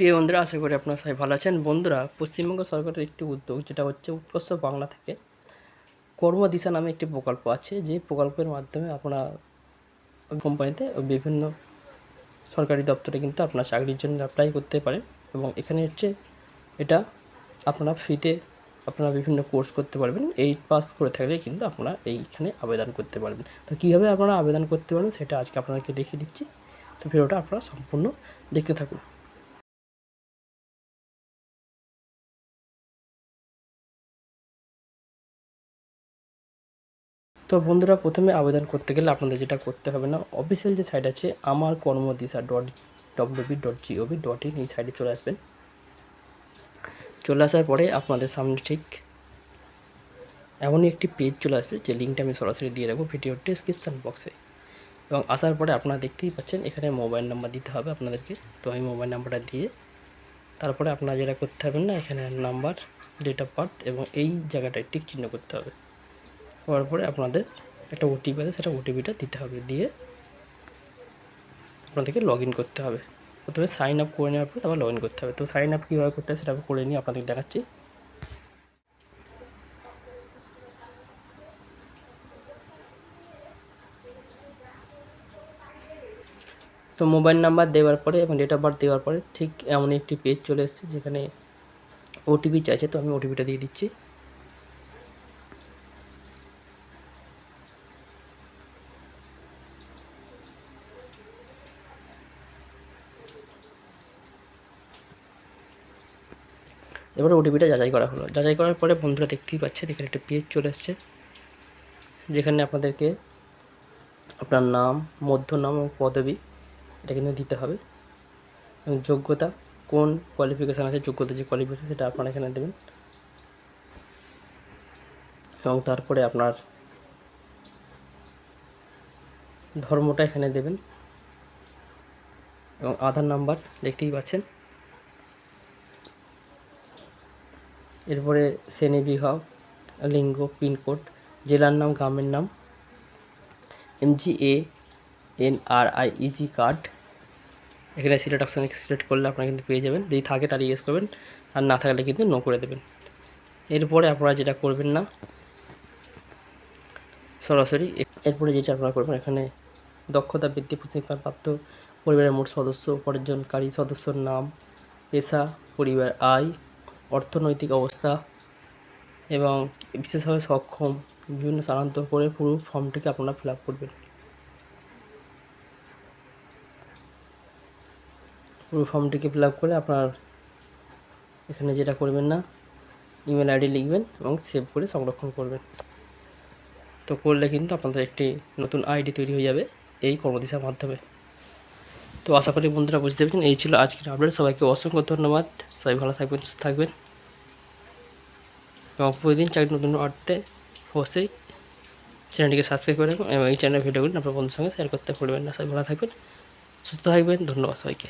প্রিয় বন্ধুরা আশা করি আপনারা সবাই ভালো আছেন। বন্ধুরা, পশ্চিমবঙ্গ সরকারের একটি উদ্যোগ, যেটা হচ্ছে উৎকর্ষ বাংলা থেকে কর্মদিশা নামে একটি প্রকল্প আছে। যে প্রকল্পের মাধ্যমে আপনার কোম্পানিতে বিভিন্ন সরকারি দপ্তরে কিন্তু আপনার চাকরির জন্য অ্যাপ্লাই করতে পারেন এবং এখানে হচ্ছে এটা আপনারা ফ্রিতে আপনারা বিভিন্ন কোর্স করতে পারবেন। এইট পাস করে থাকলে কিন্তু আপনারা এইখানে আবেদন করতে পারবেন। তো কীভাবে আপনারা আবেদন করতে পারবেন সেটা আজকে আপনাদেরকে দেখিয়ে দিচ্ছি। তো ভিডিওটা আপনারা সম্পূর্ণ দেখতে থাকুন। তো বন্ধুরা, প্রথমে আবেদন করতে গেলে আপনাদের যেটা করতে হবে না অফিসিয়াল যে সাইট আছে আমার Karmadisha dot WB dot GOV dot in এই সাইটে চলে আসবেন। চলে আসার পরে আপনাদের সামনে ঠিক এমনই একটি পেজ চলে আসবে, যে লিঙ্কটা আমি সরাসরি দিয়ে রাখব ভিডিওর ডিসক্রিপশান বক্সে এবং আসার পরে আপনারা দেখতেই পাচ্ছেন, এখানে মোবাইল নাম্বার দিতে হবে আপনাদেরকে। তো আমি মোবাইল নাম্বারটা দিয়ে, তারপরে আপনারা যেটা করতে হবে না, এখানে নাম্বার ডেট অফ বার্থ এবং এই জায়গাটায় টিক চিহ্ন করতে হবে। করার পরে আপনাদের একটা ওটিপি আছে, সেটা ওটিপিটা দিতে হবে। দিয়ে আপনাদেরকে লগ করতে হবে। প্রথমে সাইন আপ করে নেওয়ার পর তারপর লগ করতে হবে। তো সাইন আপ কীভাবে করতে হয় সেটা করে নিয়ে আপনাদের দেখাচ্ছি। তো মোবাইল নাম্বার দেওয়ার পরে এবং ডেট অফ বার্থ দেওয়ার পরে ঠিক এমন একটি পেজ চলে এসেছে যেখানে ওটিপি চাইছে, তো আমি ওটিপিটা দিয়ে দিচ্ছি। এবারে ওটিপিটা যাচাই করা হলো। যাচাই করার পরে বন্ধুরা দেখতেই পাচ্ছেন, এখানে একটা পেজ চলে এসছে যেখানে আপনাদেরকে আপনার নাম মধ্য নাম ও পদবি, এটা কিন্তু দিতে হবে। এবং যোগ্যতা, কোন কোয়ালিফিকেশান আছে, যোগ্যতা যে কোয়ালিফিকেশান সেটা আপনারা এখানে দেবেন। এবং তারপরে আপনার ধর্মটা এখানে দেবেন। এবং আধার নাম্বার দেখতেই পাচ্ছেন। এরপরে শ্রেণি বিভাগ লিঙ্গ, পিনকোড, জেলার নাম, গ্রামের নাম। MG A, N R I EG card এখানে সিলেক্ট অপশানে সিলেক্ট করলে আপনারা কিন্তু পেয়ে যাবেন। যদি থাকে তাহলে ইয়েস করবেন, আর না থাকলে কিন্তু নো করে দেবেন। এরপরে আপনারা যেটা করবেন না, সরাসরি এরপরে যেটা আপনারা করবেন, এখানে দক্ষতা বৃদ্ধি প্রশিক্ষণপ্রাপ্ত পরিবারের মোট সদস্য, উপার্জনকারী সদস্যর নাম, পেশা, পরিবার, আয় অর্থনৈতিক অবস্থা এবং বিশেষভাবে সক্ষম, বিভিন্ন স্থানান্তর করে পুরো ফর্মটিকে আপনারা ফিল আপ করবেন। পুরো ফর্মটিকে ফিল আপ করে আপনার এখানে যেটা করবেন না, ইমেল আইডি লিখবেন এবং সেভ করে সংরক্ষণ করবেন। তো করলে কিন্তু আপনাদের একটি নতুন আইডি তৈরি হয়ে যাবে এই কর্মদিশার মাধ্যমে। তো আশা করি বন্ধুরা বুঝতে পেরেছেন, এই ছিল আজকের আপডেট। সবাইকে অসংখ্য ধন্যবাদ। সবাই ভালো থাকবেন, সুস্থ থাকবেন। এবং প্রতিদিন চাকরি নতুন অর্থে অবশ্যই চ্যানেলটিকে সাবস্ক্রাইব করে রাখুন এবং এই চ্যানেলের ভিডিওগুলি আপনার বন্ধুর সঙ্গে শেয়ার করতে ভুলবেন না। সবাই ভালো থাকবেন, সুস্থ থাকবেন, ধন্যবাদ সবাইকে।